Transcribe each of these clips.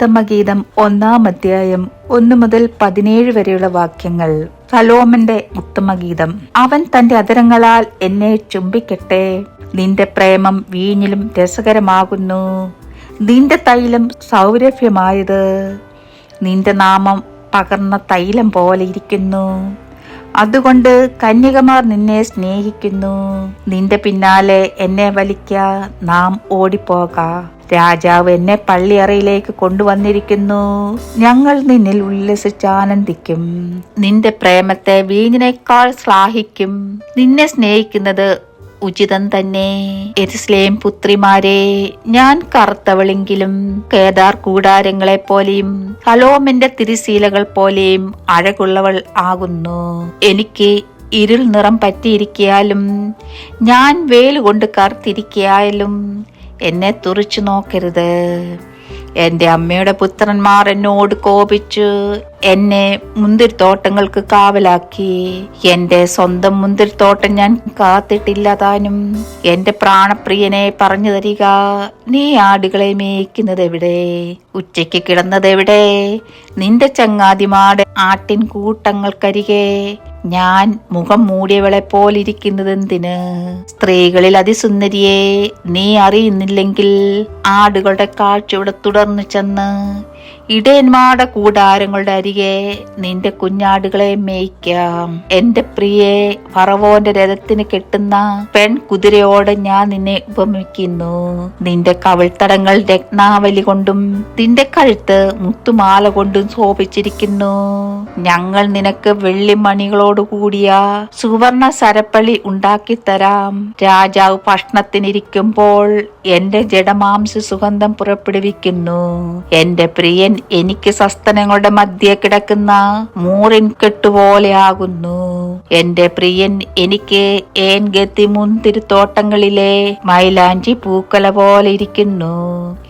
ഉത്തമഗീതം ഒന്നാം അധ്യായം ഒന്നു മുതൽ പതിനേഴ് വരെയുള്ള വാക്യങ്ങൾ. സലോമന്റെ ഉത്തമഗീതം. അവൻ തന്റെ അതരങ്ങളാൽ എന്നെ ചുംബിക്കട്ടെ. നിന്റെ പ്രേമം വീഞ്ഞിലും രസകരമാകുന്നു. നിന്റെ തൈലം സൗരഭ്യമായത്. നിന്റെ നാമം പകർന്ന തൈലം പോലെ ഇരിക്കുന്നു. അതുകൊണ്ട് കന്യകമാർ നിന്നെ സ്നേഹിക്കുന്നു. നിന്റെ പിന്നാലെ എന്നെ വലിക്ക. നാം ഓടിപ്പോക. രാജാവ് എന്നെ പള്ളിയറയിലേക്ക് കൊണ്ടുവന്നിരിക്കുന്നു. ഞങ്ങൾ നിന്നിൽ ഉല്ലസിച്ച് ആനന്ദിക്കും. നിന്റെ പ്രേമത്തെ വീഞ്ഞിനേക്കാൾ ശ്ലാഹിക്കും നിന്നെ സ്നേഹിക്കുന്നത് ഉചിതം തന്നെ. എരുസ്ലേം പുത്രിമാരെ ഞാൻ കറുത്തവളെങ്കിലും കേദാർ കൂടാരങ്ങളെ പോലെയും ഹലോമിന്റെ തിരിശീലകൾ പോലെയും അഴകുള്ളവൾ ആകുന്നു. എനിക്ക് ഇരുൾ നിറം പറ്റിയിരിക്കയാലും ഞാൻ വേലുകൊണ്ട് കറുത്തിരിക്കയാലും എന്നെ തുറിച്ചു നോക്കരുത്. എന്റെ അമ്മയുടെ പുത്രന്മാർ എന്നോട് കോപിച്ച് എന്നെ മുന്തിരിത്തോട്ടങ്ങൾക്ക് കാവലാക്കി. എന്റെ സ്വന്തം മുന്തിരിത്തോട്ടം ഞാൻ കാത്തിട്ടില്ലതാനും എന്റെ പ്രാണപ്രിയനെ പറഞ്ഞു തരിക. നീ ആടുകളെ മേയ്ക്കുന്നത് എവിടെ ഉച്ചയ്ക്ക് കിടന്നത് എവിടെ നിന്റെ ചങ്ങാതിമാട് ആട്ടിൻ കൂട്ടങ്ങൾക്കരികെ. ഞാൻ മുഖം മൂടിയവളെ പോലിരിക്കുന്നതെന്തിന്? സ്ത്രീകളിൽ അതിസുന്ദരിയെ നീ അറിയുന്നില്ലെങ്കിൽ ആടുകളുടെ കാഴ്ചയുടെ തുടർന്നു ചെന്ന് ഇടയന്മാരുടെ കൂടാരങ്ങളുടെ അരികെ നിന്റെ കുഞ്ഞാടുകളെ മേയ്ക്കാം. എന്റെ പ്രിയെ ഫറവോന്റെ രഥത്തിന് കെട്ടുന്ന പെൺ കുതിരയോടെ ഞാൻ നിന്നെ ഉപമിക്കുന്നു. നിന്റെ കവിൾത്തടങ്ങൾ രത്നാവലി കൊണ്ടും നിന്റെ കഴുത്ത് മുത്തുമാല കൊണ്ടും ശോഭിച്ചിരിക്കുന്നു. ഞങ്ങൾ നിനക്ക് വെള്ളിമണികളോട് കൂടിയ സുവർണ സരപ്പളി ഉണ്ടാക്കി തരാം രാജാവ് ഭക്ഷണത്തിനിരിക്കുമ്പോൾ എന്റെ ജഡമാംസ സുഗന്ധം പുറപ്പെടുവിക്കുന്നു. എന്റെ പ്രിയൻ എനിക്ക് സസ്തനങ്ങളുടെ മധ്യേ കിടക്കുന്ന മൂറിൻ കെട്ടുപോലെയാകുന്നു. എന്റെ പ്രിയൻ എനിക്ക് ഏൻ ഗത്തി മുന്തിരിത്തോട്ടങ്ങളിലെ മൈലാഞ്ചി പൂക്കല പോലെ ഇരിക്കുന്നു.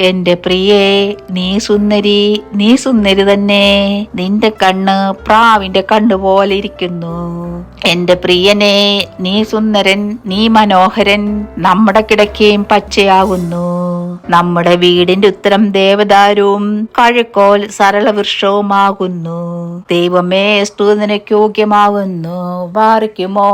എന്റെ പ്രിയേ നീ സുന്ദരി നീ സുന്ദരി തന്നെ നിന്റെ കണ്ണ് പ്രാവിന്റെ കണ്ണു പോലെ ഇരിക്കുന്നു. എന്റെ പ്രിയനെ നീ സുന്ദരൻ നീ മനോഹരൻ നമ്മുടെ കിടക്കയും പച്ചയാകുന്നു. നമ്മുടെ വീടിന്റെ ഉത്തരം ദേവദാരവും കഴുക്കോൽ സരളവൃക്ഷവുമാകുന്നു. ദൈവമേ സ്തുതിനക്ക് യോഗ്യമാകുന്നു. വാറിക്കുമോ